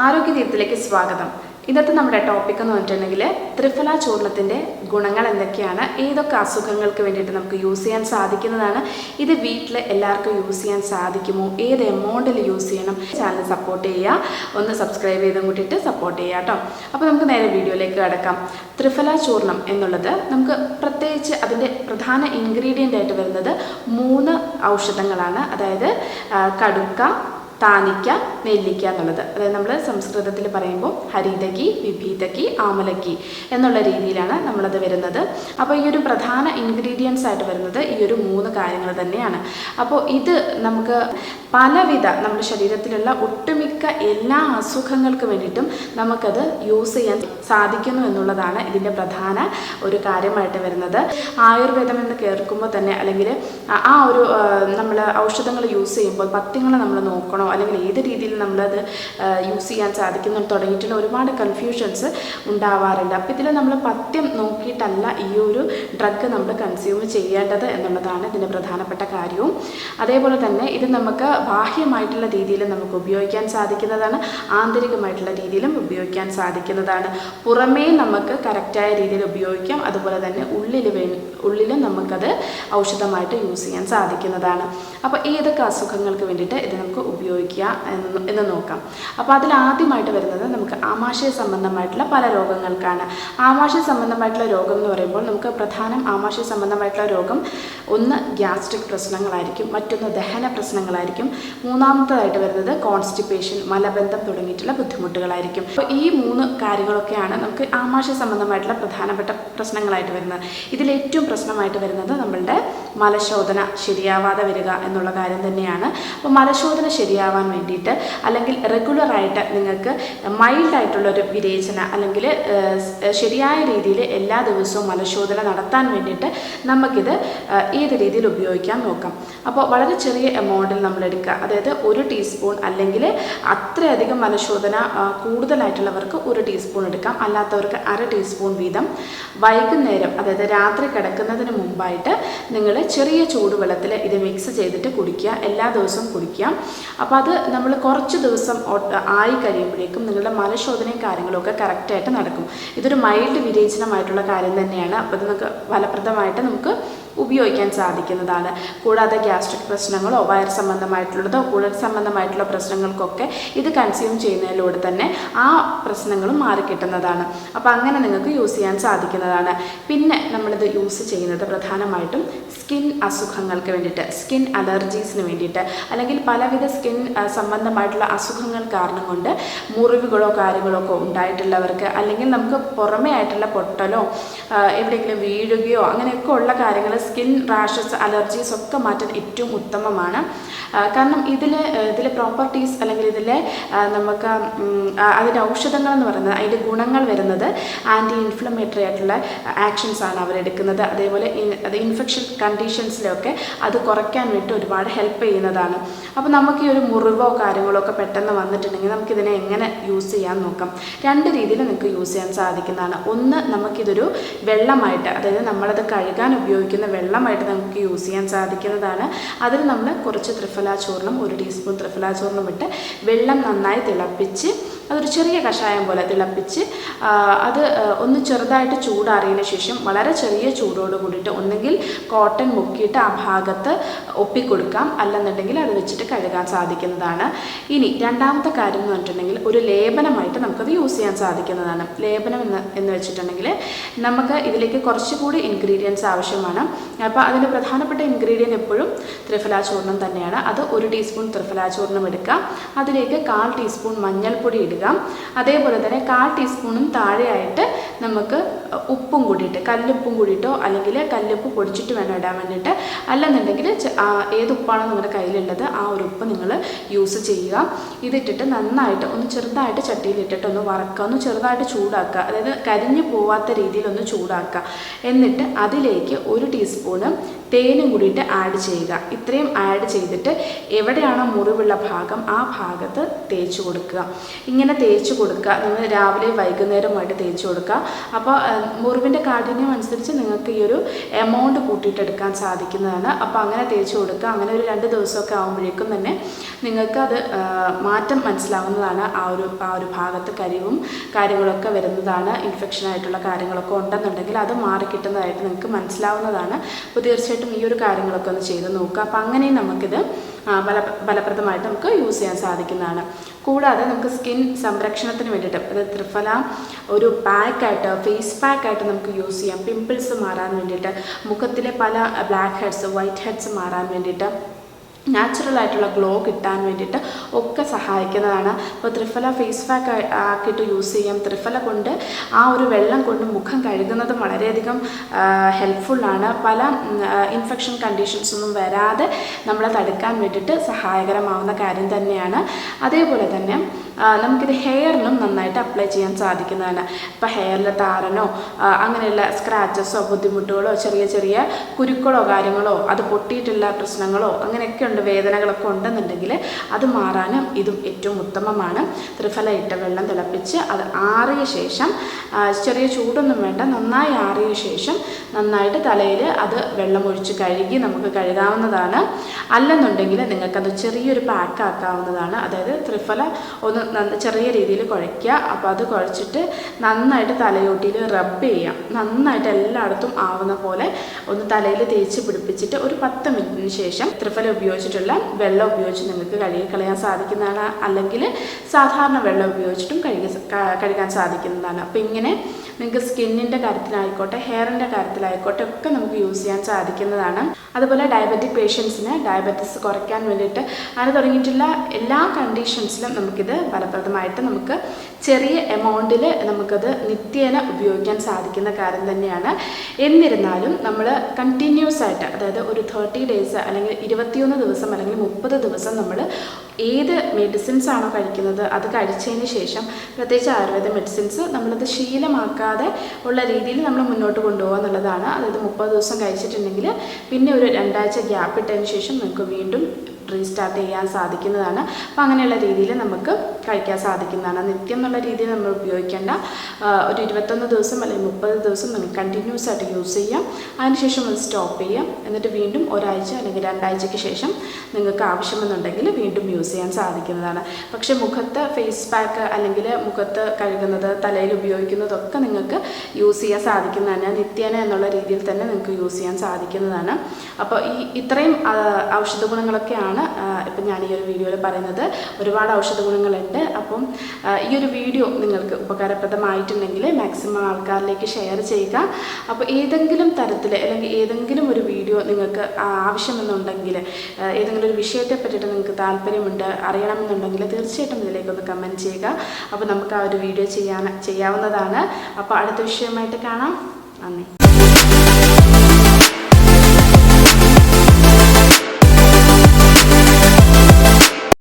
ആരോഗ്യ തീരത്തിലേക്ക് സ്വാഗതം. ഇന്നത്തെ നമ്മുടെ ടോപ്പിക് എന്ന് പറഞ്ഞിട്ടുണ്ടെങ്കിൽ ത്രിഫല ചൂർണത്തിന്റെ ഗുണങ്ങൾ എന്തൊക്കെയാണ്? ഏതൊക്കെ അസുഖങ്ങൾക്ക് വേണ്ടിയിട്ട് നമുക്ക് യൂസ് ചെയ്യാൻ സാധിക്കുന്നതാണ്? ഇത് വീട്ടിൽ എല്ലാവർക്കും യൂസ് ചെയ്യാൻ സാധിക്കുമോ? ഏത് എമൗണ്ടിൽ യൂസ് ചെയ്യണം? ചാനൽ സപ്പോർട്ട് ചെയ്യുക. ഒന്ന് സബ്സ്ക്രൈബ് ചെയ്തും കൂട്ടിയിട്ട് സപ്പോർട്ട് ചെയ്യുക കേട്ടോ അപ്പോൾ നമുക്ക് നേരെ വീഡിയോയിലേക്ക് കിടക്കാം. ത്രിഫല ചൂർണം എന്നുള്ളത് നമുക്ക് പ്രത്യേകിച്ച് അതിന്റെ പ്രധാന ഇൻഗ്രീഡിയന്റ് ആയിട്ട് വരുന്നത് മൂന്ന് ഔഷധങ്ങളാണ്. അതായത് കടുക്ക താനിക്ക നെല്ലിക്ക എന്നുള്ളത്. അതായത് നമ്മൾ സംസ്കൃതത്തിൽ പറയുമ്പോൾ ഹരിതകി വിഭീതകി ആമലക്കി എന്നുള്ള രീതിയിലാണ് നമ്മളത് വരുന്നത്. അപ്പോൾ ഈ ഒരു പ്രധാന ഇൻഗ്രീഡിയൻസ് ആയിട്ട് വരുന്നത് ഈ ഒരു മൂന്ന് കാര്യങ്ങൾ തന്നെയാണ്. അപ്പോൾ ഇത് നമുക്ക് പലവിധ നമ്മുടെ ശരീരത്തിലുള്ള ഒട്ടുമിക്ക എല്ലാ അസുഖങ്ങൾക്ക് വേണ്ടിയിട്ടും നമുക്കത് യൂസ് ചെയ്യാൻ സാധിക്കുന്നു എന്നുള്ളതാണ് ഇതിന്റെ പ്രധാന ഒരു കാര്യമായിട്ട് വരുന്നത്. ആയുർവേദം എന്ന് കേൾക്കുമ്പോൾ തന്നെ അല്ലെങ്കിൽ ആ- ഒരു നമ്മൾ ഔഷധങ്ങൾ യൂസ് ചെയ്യുമ്പോൾ പത്യങ്ങൾ നമ്മൾ നോക്കണോ അല്ലെങ്കിൽ ഏത് രീതിയിൽ നമ്മളത് യൂസ് ചെയ്യാൻ സാധിക്കുന്നു തുടങ്ങിയിട്ടുള്ള ഒരുപാട് കൺഫ്യൂഷൻസ് ഉണ്ടാവാറുണ്ട്. അപ്പോൾ ഇതിൽ നമ്മൾ പത്യം നോക്കിയിട്ടല്ല ഈ ഒരു ഡ്രഗ് നമ്മൾ കൺസ്യൂം ചെയ്യേണ്ടത് എന്നുള്ളതാണ് ഇതിന്റെ പ്രധാനപ്പെട്ട കാര്യവും. അതേപോലെ തന്നെ ഇത് നമുക്ക് ബാഹ്യമായിട്ടുള്ള രീതിയിൽ നമുക്ക് ഉപയോഗിക്കാൻ സാധിക്കുന്നതാണ് ആന്തരികമായിട്ടുള്ള രീതിയിലും ഉപയോഗിക്കാൻ സാധിക്കുന്നതാണ്. പുറമേ നമുക്ക് കറക്റ്റായ രീതിയിൽ ഉപയോഗിക്കാം അതുപോലെ തന്നെ ഉള്ളിൽ വേ ഉള്ളിലും നമുക്കത് ഔഷധമായിട്ട് യൂസ് ചെയ്യാൻ സാധിക്കുന്നതാണ്. അപ്പോൾ ഏതൊക്കെ അസുഖങ്ങൾക്ക് വേണ്ടിയിട്ട് ഇത് നമുക്ക് ഉപയോഗിക്കുക എന്ന് നോക്കാം. അപ്പോൾ അതിൽ ആദ്യമായിട്ട് വരുന്നത് നമുക്ക് ആമാശയ സംബന്ധമായിട്ടുള്ള പല രോഗങ്ങൾക്കാണ്. ആമാശയ സംബന്ധമായിട്ടുള്ള രോഗം എന്ന് പറയുമ്പോൾ നമുക്ക് പ്രധാനം ആമാശയ സംബന്ധമായിട്ടുള്ള രോഗം ഒന്ന് ഗ്യാസ്ട്രിക് പ്രശ്നങ്ങളായിരിക്കും മറ്റൊന്ന് ദഹന പ്രശ്നങ്ങളായിരിക്കും മൂന്നാമത്തതായിട്ട് വരുന്നത് കോൺസ്റ്റിപ്പേഷൻ മലബന്ധം തുടങ്ങിയിട്ടുള്ള ബുദ്ധിമുട്ടുകളായിരിക്കും. അപ്പോൾ ഈ മൂന്ന് കാര്യങ്ങളൊക്കെയാണ് നമുക്ക് ആമാശയ സംബന്ധമായിട്ടുള്ള പ്രധാനപ്പെട്ട പ്രശ്നങ്ങളായിട്ട് വരുന്നത്. ഇതിൽ ഏറ്റവും പ്രശ്നമായിട്ട് വരുന്നത് നമ്മളുടെ മലശോധന ശരിയാവാതെ വരിക എന്നുള്ള കാര്യം തന്നെയാണ്. അപ്പോൾ മലശോധന ശരിയാവാൻ വേണ്ടിയിട്ട് അല്ലെങ്കിൽ റെഗുലറായിട്ട് നിങ്ങൾക്ക് മൈൽഡ് ആയിട്ടുള്ള ഒരു വിരേചന അല്ലെങ്കിൽ ശരിയായ രീതിയിൽ എല്ലാ ദിവസവും മലശോധന നടത്താൻ വേണ്ടിയിട്ട് നമുക്കിത് ഏത് രീതിയിൽ ഉപയോഗിക്കാൻ നോക്കാം. അപ്പോൾ വളരെ ചെറിയ എമൗണ്ടിൽ നമ്മൾ എടുക്കുക. അതായത് ഒരു ടീസ്പൂൺ അല്ലെങ്കിൽ അത്രയധികം മലശോധന കൂടുതലായിട്ടുള്ളവർക്ക് ഒരു ടീസ്പൂൺ എടുക്കാം. അല്ലാത്തവർക്ക് അര ടീസ്പൂൺ വീതം. വൈകുന്നേരം അതായത് രാത്രി കിടക്കുന്നതിന് മുമ്പായിട്ട് നിങ്ങൾ ചെറിയ ചൂടുവെള്ളത്തിൽ ഇത് മിക്സ് ചെയ്തിട്ട് കുടിക്കുക. എല്ലാ ദിവസവും കുടിക്കുക. അപ്പോൾ അത് നമ്മൾ കുറച്ച് ദിവസം ആയി കഴിയുമ്പോഴേക്കും നിങ്ങളുടെ മലശോധനയും കാര്യങ്ങളൊക്കെ കറക്റ്റായിട്ട് നടക്കും. ഇതൊരു മൈൽഡ് വിരേചനമായിട്ടുള്ള കാര്യം തന്നെയാണ്. അപ്പോൾ ഇത് നമുക്ക് ഫലപ്രദമായിട്ട് നമുക്ക് ഉപയോഗിക്കാൻ സാധിക്കുന്നതാണ്. കൂടാതെ ഗ്യാസ്ട്രിക് പ്രശ്നങ്ങളോ വയർ സംബന്ധമായിട്ടുള്ളതോ കുഴൽ സംബന്ധമായിട്ടുള്ള പ്രശ്നങ്ങൾക്കൊക്കെ ഇത് കൺസ്യൂം ചെയ്യുന്നതിലൂടെ തന്നെ ആ പ്രശ്നങ്ങളും മാറിക്കിട്ടുന്നതാണ്. അപ്പോൾ അങ്ങനെ നിങ്ങൾക്ക് യൂസ് ചെയ്യാൻ സാധിക്കുന്നതാണ്. പിന്നെ നമ്മളിത് യൂസ് ചെയ്യുന്നത് പ്രധാനമായിട്ടും സ്കിൻ അസുഖങ്ങൾക്ക് വേണ്ടിയിട്ട് സ്കിൻ അലർജീസിന് വേണ്ടിയിട്ട്. അല്ലെങ്കിൽ പലവിധ സ്കിൻ സംബന്ധമായിട്ടുള്ള അസുഖങ്ങൾ കാരണം കൊണ്ട് മുറിവുകളോ കാര്യങ്ങളോ ഒക്കെ ഉണ്ടായിട്ടുള്ളവർക്ക് അല്ലെങ്കിൽ നമുക്ക് പുറമേ ആയിട്ടുള്ള പൊട്ടലോ എവിടെയെങ്കിലും വീഴുകയോ അങ്ങനെയൊക്കെ ഉള്ള കാര്യങ്ങൾ സ്കിൻ റാഷസ് അലർജീസ് ഒക്കെ മാറ്റാൻ ഏറ്റവും ഉത്തമമാണ്. കാരണം ഇതിലെ ഇതിലെ പ്രോപ്പർട്ടീസ് അല്ലെങ്കിൽ ഇതിലെ നമുക്ക് അതിന്റെ ഔഷധങ്ങൾ എന്ന് പറയുന്നത് അതിന്റെ ഗുണങ്ങൾ വരുന്നത് ആന്റി ഇൻഫ്ലമേറ്ററി ആയിട്ടുള്ള ആക്ഷൻസ് ആണ് അവരെടുക്കുന്നത് അതേപോലെ അത് ഇൻഫെക്ഷൻ കണ്ടീഷൻസിലൊക്കെ അത് കുറയ്ക്കാൻ വേണ്ടി ഒരുപാട് ഹെൽപ്പ് ചെയ്യുന്നതാണ്. അപ്പോൾ നമുക്ക് ഈ ഒരു മുറിവോ കാര്യങ്ങളോ ഒക്കെ പെട്ടെന്ന് വന്നിട്ടുണ്ടെങ്കിൽ നമുക്കിതിനെ എങ്ങനെ യൂസ് ചെയ്യാൻ നോക്കാം. രണ്ട് രീതിയിൽ നിങ്ങൾക്ക് യൂസ് ചെയ്യാൻ സാധിക്കുന്നതാണ്. ഒന്ന് നമുക്കിതൊരു വെള്ളമായിട്ട് അതായത് നമ്മളത് കഴുകാൻ ഉപയോഗിക്കുന്ന വെള്ളമായിട്ട് നമുക്ക് യൂസ് ചെയ്യാൻ സാധിക്കുന്നതാണ്. അതിൽ നമ്മൾ കുറച്ച് ത്രിഫല ചോറിനും ഒരു ടീസ്പൂൺ ത്രിഫല ചോറിനും ഇട്ട് വെള്ളം നന്നായി തിളപ്പിച്ച് അതൊരു ചെറിയ കഷായം പോലെ തിളപ്പിച്ച് അത് ഒന്ന് ചെറുതായിട്ട് ചൂടാറിയതിന് ശേഷം വളരെ ചെറിയ ചൂടോട് കൂടിയിട്ട് ഒന്നെങ്കിൽ കോട്ടൺ മുക്കിയിട്ട് ആ ഭാഗത്ത് ഒപ്പിക്കൊടുക്കാം. അല്ലെന്നുണ്ടെങ്കിൽ അത് വെച്ചിട്ട് കഴുകാൻ സാധിക്കുന്നതാണ്. ഇനി രണ്ടാമത്തെ കാര്യം എന്ന് പറഞ്ഞിട്ടുണ്ടെങ്കിൽ ഒരു ലേപനമായിട്ട് നമുക്കത് യൂസ് ചെയ്യാൻ സാധിക്കുന്നതാണ്. ലേപനം എന്ന് എന്ന് വെച്ചിട്ടുണ്ടെങ്കിൽ നമുക്ക് ഇതിലേക്ക് കുറച്ചുകൂടി ഇൻഗ്രീഡിയൻസ് ആവശ്യമാണ്. അപ്പോൾ അതിന്റെ പ്രധാനപ്പെട്ട ഇൻഗ്രീഡിയന്റ് എപ്പോഴും ത്രിഫലാചൂർണം തന്നെയാണ്. അത് ഒരു ടീസ്പൂൺ ത്രിഫലാചൂർണം എടുക്കുക അതിലേക്ക് കാൽ ടീസ്പൂൺ മഞ്ഞൾപ്പൊടി ഇടുക. അതേപോലെ തന്നെ കാൽ ടീസ്പൂണും താഴെയായിട്ട് നമുക്ക് ഉപ്പും കൂടിയിട്ട് കല്ലുപ്പും കൂടിയിട്ടോ അല്ലെങ്കിൽ കല്ലുപ്പ് പൊടിച്ചിട്ട് വേണം ഇടാൻ വേണ്ടിയിട്ട്. അല്ലെന്നുണ്ടെങ്കിൽ ഏത് ഉപ്പാണോ നിങ്ങളുടെ കയ്യിലുള്ളത് ആ ഒരു ഉപ്പ് നിങ്ങൾ യൂസ് ചെയ്യുക. ഇതിട്ടിട്ട് നന്നായിട്ട് ഒന്ന് ചെറുതായിട്ട് ചട്ടിയിലിട്ടിട്ട് ഒന്ന് വറക്കുക. ഒന്ന് ചെറുതായിട്ട് ചൂടാക്കുക. അതായത് കരിഞ്ഞു പോവാത്ത രീതിയിൽ ഒന്ന് ചൂടാക്കുക. എന്നിട്ട് അതിലേക്ക് ഒരു ടീസ്പൂണ് തേനും കൂടിയിട്ട് ആഡ് ചെയ്യുക. ഇത്രയും ആഡ് ചെയ്തിട്ട് എവിടെയാണോ മുറിവുള്ള ഭാഗം ആ ഭാഗത്ത് തേച്ച് കൊടുക്കുക. ഇങ്ങനെ തേച്ച് കൊടുക്കുക. നിങ്ങൾ രാവിലെ വൈകുന്നേരമായിട്ട് തേച്ച് കൊടുക്കുക. അപ്പോൾ മുറിവിന്റെ കാഠിന്യം അനുസരിച്ച് നിങ്ങൾക്ക് ഈ ഒരു എമൗണ്ട് കൂട്ടിയിട്ടെടുക്കാൻ സാധിക്കുന്നതാണ്. അപ്പോൾ അങ്ങനെ തേച്ച് കൊടുക്കുക. അങ്ങനെ ഒരു രണ്ട് ദിവസമൊക്കെ ആകുമ്പോഴേക്കും തന്നെ നിങ്ങൾക്ക് അത് മാറ്റം മനസ്സിലാവുന്നതാണ്. ആ ഒരു ആ ഒരു ഭാഗത്ത് കരിവും കാര്യങ്ങളൊക്കെ വരുന്നതാണ്. ഇൻഫെക്ഷൻ ആയിട്ടുള്ള കാര്യങ്ങളൊക്കെ ഉണ്ടെന്നുണ്ടെങ്കിൽ അത് മാറിക്കിട്ടുന്നതായിട്ട് നിങ്ങൾക്ക് മനസ്സിലാവുന്നതാണ്. അപ്പോൾ തീർച്ചയായിട്ടും ഈ ഒരു കാര്യങ്ങളൊക്കെ ഒന്ന് ചെയ്ത് നോക്കുക. അപ്പോൾ അങ്ങനെയും നമുക്കിത് ഫല ഫലപ്രദമായിട്ട് നമുക്ക് യൂസ് ചെയ്യാൻ സാധിക്കുന്നതാണ്. കൂടാതെ നമുക്ക് സ്കിൻ സംരക്ഷണത്തിന് വേണ്ടിയിട്ട് അതായത് ത്രിഫല ഒരു പാക്കായിട്ട് ഫേസ് പാക്കായിട്ട് നമുക്ക് യൂസ് ചെയ്യാം. പിമ്പിൾസ് മാറാൻ വേണ്ടിയിട്ട് മുഖത്തിലെ പല ബ്ലാക്ക് ഹെഡ്സ് വൈറ്റ് ഹെഡ്സ് മാറാൻ വേണ്ടിയിട്ട്. നാച്ചുറൽ ആയിട്ടുള്ള ഗ്ലോ കിട്ടാൻ വേണ്ടിയിട്ട് ഒക്കെ സഹായിക്കുന്നതാണ്. അപ്പോൾ ത്രിഫല ഫേസ് പാക്ക് ആക്കിയിട്ട് യൂസ് ചെയ്യാം. ത്രിഫല കൊണ്ട് ആ ഒരു വെള്ളം കൊണ്ട് മുഖം കഴുകുന്നതും വളരെയധികം ഹെൽപ്ഫുള്ളാണ് പല ഇൻഫെക്ഷൻ കണ്ടീഷൻസൊന്നും വരാതെ നമ്മളെ തടുക്കാൻ വേണ്ടിയിട്ട് സഹായകരമാവുന്ന കാര്യം തന്നെയാണ്. അതേപോലെ തന്നെ നമുക്കിത് ഹെയറിനും നന്നായിട്ട് അപ്ലൈ ചെയ്യാൻ സാധിക്കുന്നതാണ്. ഇപ്പോൾ ഹെയറിൽ താരനോ അങ്ങനെയുള്ള സ്ക്രാച്ചസോ ബുദ്ധിമുട്ടുകളോ ചെറിയ ചെറിയ കുരുക്കളോ കാര്യങ്ങളോ അത് പൊട്ടിയിട്ടുള്ള പ്രശ്നങ്ങളോ അങ്ങനെയൊക്കെ ഉണ്ട് വേദനകളൊക്കെ ഉണ്ടെന്നുണ്ടെങ്കിൽ അത് മാറാനും ഇതും ഏറ്റവും ഉത്തമമാണ്. ത്രിഫല ഇട്ട വെള്ളം തിളപ്പിച്ച് അത് ആറിയ ശേഷം ചെറിയ ചൂടൊന്നും വേണ്ട നന്നായി ആറിയ ശേഷം നന്നായിട്ട് തലയിൽ അത് വെള്ളം ഒഴിച്ച് കഴുകി നമുക്ക് കഴുകാവുന്നതാണ്. അല്ലെന്നുണ്ടെങ്കിൽ നിങ്ങൾക്കത് ചെറിയൊരു പാക്ക് ആക്കാവുന്നതാണ്. അതായത് ത്രിഫല ഒന്ന് നന്ന- ചെറിയ രീതിയിൽ കുഴയ്ക്കുക. അപ്പോൾ അത് കുഴച്ചിട്ട് നന്നായിട്ട് തലയോട്ടിയിൽ റബ്ബ് ചെയ്യാം നന്നായിട്ട് എല്ലായിടത്തും ആവുന്ന പോലെ ഒന്ന് തലയിൽ തേച്ച് പിടിപ്പിച്ചിട്ട് ഒരു പത്ത് മിനിറ്റിന് ശേഷം ത്രിഫല ഉപയോഗിച്ചിട്ടുള്ള വെള്ളം ഉപയോഗിച്ച് നിങ്ങൾക്ക് കഴുകി കളയാൻ സാധിക്കുന്നതാണ്. അല്ലെങ്കിൽ സാധാരണ വെള്ളം ഉപയോഗിച്ചിട്ടും കഴുകി കഴുകാൻ സാധിക്കുന്നതാണ്. അപ്പോൾ ഇങ്ങനെ നിങ്ങൾക്ക് സ്കിന്നിന്റെ കാര്യത്തിലായിക്കോട്ടെ ഹെയറിന്റെ കാര്യത്തിലായിക്കോട്ടെ ഒക്കെ നമുക്ക് യൂസ് ചെയ്യാൻ സാധിക്കുന്നതാണ്. അതുപോലെ ഡയബറ്റിക് പേഷ്യൻസിന് ഡയബറ്റിസ് കുറയ്ക്കാൻ വേണ്ടിയിട്ട് അങ്ങനെ തുടങ്ങിയിട്ടുള്ള എല്ലാ കണ്ടീഷൻസിലും നമുക്കിത് ഫലപ്രദമായിട്ട് നമുക്ക് ചെറിയ എമൗണ്ടിൽ നമുക്കത് നിത്യേന ഉപയോഗിക്കാൻ സാധിക്കുന്ന കാര്യം തന്നെയാണ്. എന്നിരുന്നാലും നമ്മൾ കണ്ടിന്യൂസ് ആയിട്ട് അതായത് ഒരു തേർട്ടി ഡേയ്സ് അല്ലെങ്കിൽ ഇരുപത്തിയൊന്ന് ദിവസം അല്ലെങ്കിൽ മുപ്പത് ദിവസം നമ്മൾ ഏത് മെഡിസിൻസ് ആണോ കഴിക്കുന്നത് അത് കഴിച്ചതിന് ശേഷം പ്രത്യേകിച്ച് ആയുർവേദ മെഡിസിൻസ് നമ്മളത് ശീലമാക്കാതെ ഉള്ള രീതിയിൽ നമ്മൾ മുന്നോട്ട് കൊണ്ടുപോകുക എന്നുള്ളതാണ്. അതായത് മുപ്പത് ദിവസം കഴിച്ചിട്ടുണ്ടെങ്കിൽ പിന്നെ ഒരു രണ്ടാഴ്ച ഗ്യാപ്പ് ഇട്ടതിന് ശേഷം നമുക്ക് വീണ്ടും റീസ്റ്റാർട്ട് ചെയ്യാൻ സാധിക്കുന്നതാണ്. അപ്പോൾ അങ്ങനെയുള്ള രീതിയിൽ നമുക്ക് കഴിക്കാൻ സാധിക്കുന്നതാണ്. നിത്യം എന്നുള്ള രീതിയിൽ നമ്മൾ ഉപയോഗിക്കേണ്ട ഒരു ഇരുപത്തൊന്ന് ദിവസം അല്ലെങ്കിൽ മുപ്പത് ദിവസം നമുക്ക് കണ്ടിന്യൂസ് ആയിട്ട് യൂസ് ചെയ്യാം. അതിനുശേഷം അത് സ്റ്റോപ്പ് ചെയ്യാം. എന്നിട്ട് വീണ്ടും ഒരാഴ്ച അല്ലെങ്കിൽ രണ്ടാഴ്ചയ്ക്ക് ശേഷം നിങ്ങൾക്ക് ആവശ്യമെന്നുണ്ടെങ്കിൽ വീണ്ടും യൂസ് ചെയ്യാൻ സാധിക്കുന്നതാണ്. പക്ഷേ മുഖത്ത് ഫേസ് പാക്ക് അല്ലെങ്കിൽ മുഖത്ത് കഴുകുന്നത് തലയിൽ ഉപയോഗിക്കുന്നതൊക്കെ നിങ്ങൾക്ക് യൂസ് ചെയ്യാൻ സാധിക്കുന്നതാണ്. നിത്യേന എന്നുള്ള രീതിയിൽ തന്നെ നിങ്ങൾക്ക് യൂസ് ചെയ്യാൻ സാധിക്കുന്നതാണ്. അപ്പോൾ ഈ ഇത്രയും ഔഷധ ഗുണങ്ങളൊക്കെയാണ് ഇപ്പം ഞാൻ ഈ ഒരു വീഡിയോയിൽ പറയുന്നത്. ഒരുപാട് ഔഷധ ഗുണങ്ങളുണ്ട്. അപ്പം ഈ ഒരു വീഡിയോ നിങ്ങൾക്ക് ഉപകാരപ്രദമായിട്ടുണ്ടെങ്കിൽ മാക്സിമം ആൾക്കാരിലേക്ക് ഷെയർ ചെയ്യുക. അപ്പോൾ ഏതെങ്കിലും തരത്തിൽ അല്ലെങ്കിൽ ഏതെങ്കിലും ഒരു വീഡിയോ നിങ്ങൾക്ക് ആവശ്യമെന്നുണ്ടെങ്കിൽ ഏതെങ്കിലും ഒരു വിഷയത്തെ പറ്റിയിട്ട് നിങ്ങൾക്ക് താല്പര്യമുണ്ട് അറിയണമെന്നുണ്ടെങ്കിൽ തീർച്ചയായിട്ടും ഇതിലേക്കൊന്ന് കമന്റ് ചെയ്യുക. അപ്പോൾ നമുക്ക് ആ ഒരു വീഡിയോ ചെയ്യാൻ ചെയ്യാവുന്നതാണ്. അപ്പോൾ അടുത്ത വിഷയമായിട്ട് കാണാം. നന്ദി.